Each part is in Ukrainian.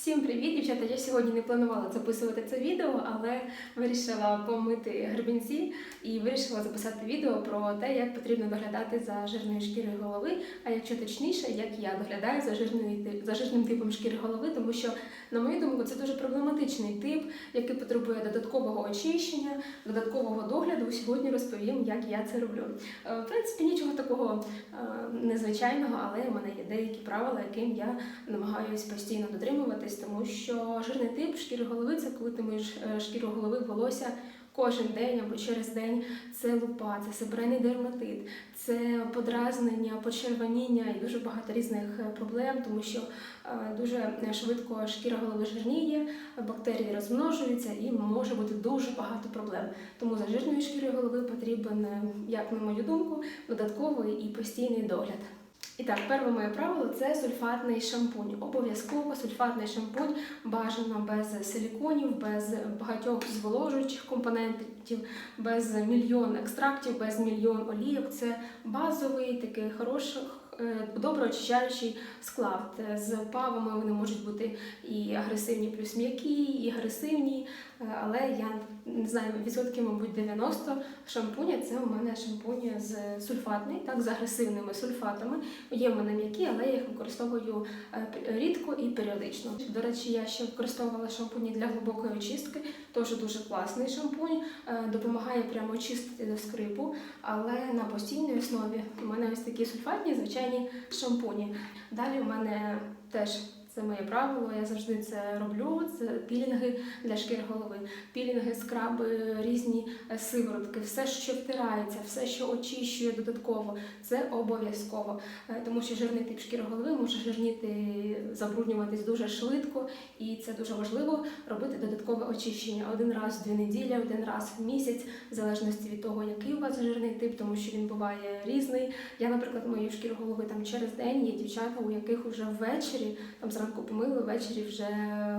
Всім привіт, дівчата! Я сьогодні не планувала записувати це відео, але вирішила помити гребінці і вирішила записати відео про те, як потрібно доглядати за жирною шкірою голови. А якщо точніше, як я доглядаю за жирною за жирним типом шкіри голови, тому що, на мою думку, це дуже проблематичний тип, який потребує додаткового очищення, додаткового догляду. Сьогодні розповім, як я це роблю. Е, В принципі, нічого такого е, незвичайного, але в мене є деякі правила, яким я намагаюсь постійно дотримуватись, тому що жирний тип шкіри голови це коли ти миєш е, шкіру голови волосся кожен день або через день. Це лупа, це себрейний дерматит, це подразнення, почервоніння і дуже багато різних е, проблем, тому що е, дуже швидко шкіра голови жирніє, бактерії розмножуються і може бути дуже багато проблем. Тому за жирною шкірою голови потрібен, як на мою думку, додатковий і постійний догляд. І так, перше моє правило це сульфатний шампунь. Обов'язково сульфатний шампунь бажано без силіконів, без багатьох зволожуючих компонентів, без мільйон екстрактів, без мільйон олійок. Це базовий такий хороший. Е, Добре очищаючий склад. Е, З павами вони можуть бути і агресивні, плюс м'які, і агресивні, е, але я не знаю, відсотків, мабуть, 90 шампуня це у мене шампунь з сульфатний, так, з агресивними сульфатами. Є в мене м'які, але я їх використовую рідко і періодично. До речі, я ще використовувала шампуні для глибокої очистки, теж дуже класний шампунь, допомагає прямо очистити до скрипу, але на постійній основі у мене ось такі сульфатні звичайні шампуні. Далі у мене теж. Це моє правило, я завжди це роблю. Це пілінги для шкіри голови, пілінги, скраби, різні сиворотки, все, що втирається, все, що очищує додатково, це обов'язково. Е, Тому що жирний тип шкіри голови може жирніти, забруднюватись дуже швидко, і це дуже важливо робити додаткове очищення один раз в дві неділі, один раз в місяць, в залежності від того, який у вас жирний тип, тому що він буває різний. Я, наприклад, мою шкіру голови там через день є дівчата, у яких вже ввечері, там зранку помили, ввечері вже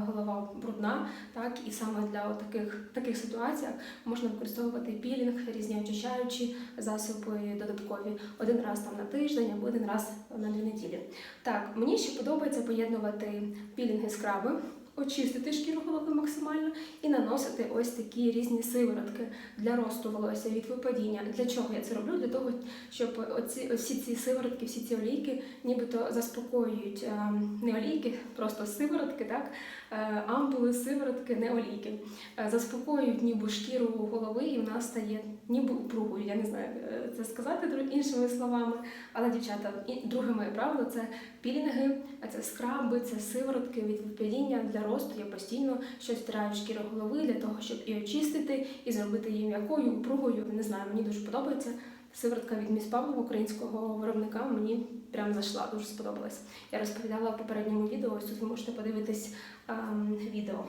голова брудна. Так, і саме для таких, таких ситуаціях можна використовувати пілінг, різні очищаючі засоби додаткові один раз там на тиждень або один раз на дві неділі. Так, мені ще подобається поєднувати пілінги скраби. Очистити шкіру голови максимально і наносити ось такі різні сиворотки для росту волосся від випадіння. Для чого я це роблю? Для того, щоб оці, всі ці сиворотки, всі ці олійки нібито заспокоюють е, не олійки, просто сиворотки, так? Е, ампули, сиворотки, не олійки. Е, Заспокоюють ніби шкіру голови, і вона стає ніби упругою. Я не знаю е, це сказати іншими словами. Але, дівчата, і друге моє правило це пілінги, це скраби, це сиворотки від випадіння для росту. Я постійно щось втираю в шкіру голови для того, щоб і очистити, і зробити її м'якою, упругою. Не знаю, мені дуже подобається. Сиворотка від міс українського виробника, мені прям зайшла, дуже сподобалась. Я розповідала в попередньому відео, ось тут ви можете подивитись ем, відео.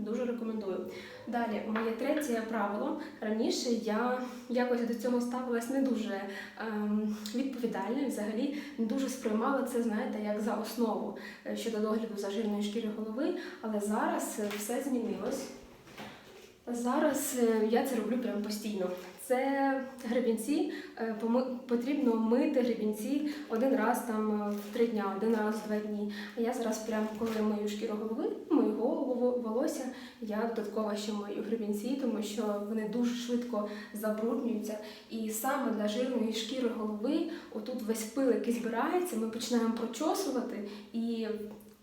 Дуже рекомендую. Далі, моє третє правило. Раніше я якось до цього ставилась не дуже ем, відповідально взагалі не дуже сприймала це, знаєте, як за основу е, щодо догляду за жирною шкірою голови. Але зараз е, все змінилось. Зараз е, я це роблю прям постійно. Це гребінці, е, потрібно мити гребінці один раз там е, в три дня, один раз в два дні. А я зараз, прям коли мою шкіру голови, мою голову, волосся, я додатково ще мою гребінці, тому що вони дуже швидко забруднюються. І саме для жирної шкіри голови, отут весь пил, який збирається, ми починаємо прочосувати і.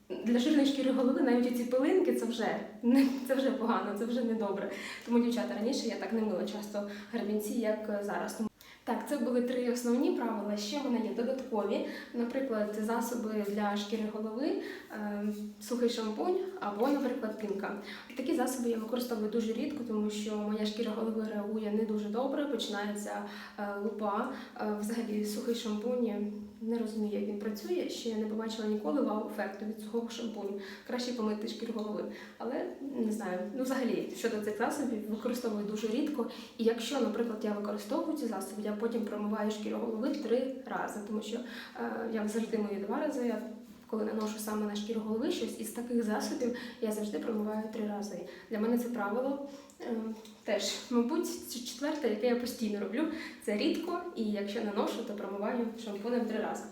Для жирної шкіри голови навіть ці пилинки це вже не це вже погано, це вже не добре. Тому дівчата раніше я так не мила часто гребінці, як зараз. Так, це були три основні правила. Ще в мене є додаткові, наприклад, засоби для шкіри голови, е, сухий шампунь або, наприклад, пінка. Такі засоби я використовую дуже рідко, тому що моя шкіра голови реагує не дуже добре, починається е, лупа. Е, Взагалі сухий шампунь не розумію, як він працює. Ще не побачила ніколи вау-ефекту від сухого шампуню. Краще помити шкіру голови. Але не знаю, ну взагалі щодо цих засобів використовую дуже рідко. І якщо, наприклад, я використовую ці засоби, я потім промиваю шкіру голови три рази, тому що е, я завжди мою два рази. Я коли наношу саме на шкіру голови щось із таких засобів, я завжди промиваю три рази. Для мене це правило е, теж, мабуть, четверте, яке я постійно роблю. Це рідко, і якщо наношу, то промиваю шампунем три рази.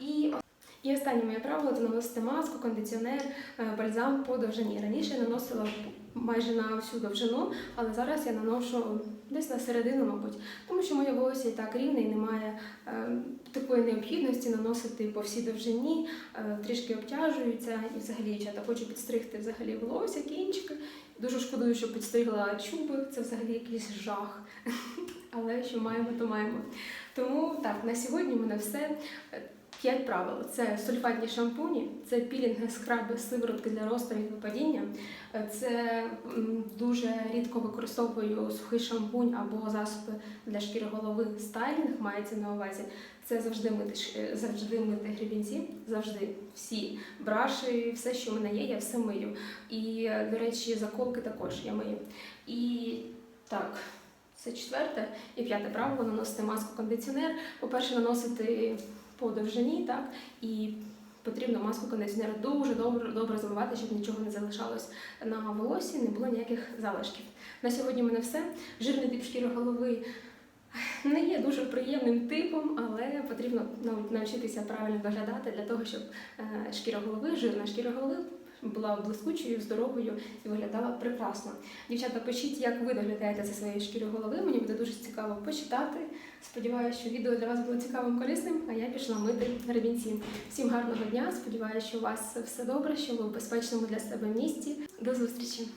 І І останнє моє правило це наносити маску, кондиціонер, е, бальзам по довжині. Раніше я наносила майже на всю довжину, але зараз я наношу десь на середину, мабуть, тому що і так рівне і немає е, такої необхідності наносити по всій довжині, е, трішки обтяжуються і взагалі дівчата хочу підстригти взагалі волосся, кінчики. Дуже шкодую, що підстригла чуби, це взагалі якийсь жах. Але що маємо, то маємо. Тому так, на сьогодні в мене все. П'ять правил: це сульфатні шампуні, це пілінги, скраби, сиворотки для росту і випадіння. Це дуже рідко використовую сухий шампунь або засоби для шкіри голови. Стайлінг мається на увазі. Це завжди мити е, завжди мити гребінці, завжди всі браші, все, що в мене є, я все мию. І, е, до речі, заколки також я мию. І так. Це четверте і п'яте правило наносити маску кондиціонер. По-перше, наносити довжині, так, і потрібно маску кондиціонера дуже добре, добре змивати, щоб нічого не залишалось на волосі, не було ніяких залишків. На сьогодні в мене все. Жирний тип шкіри голови не є дуже приємним типом, але потрібно навчитися правильно доглядати для того, щоб е, шкіра голови, жирна шкіра голови була блискучою, здоровою і виглядала прекрасно. Дівчата, пишіть, як ви доглядаєте за своєю шкірою голови. Мені буде дуже цікаво почитати. Сподіваюся, що відео для вас було цікавим, корисним, а я пішла мити гребінці. Всім гарного дня. Сподіваюся, що у вас все добре, що ви в безпечному для себе місці. До зустрічі!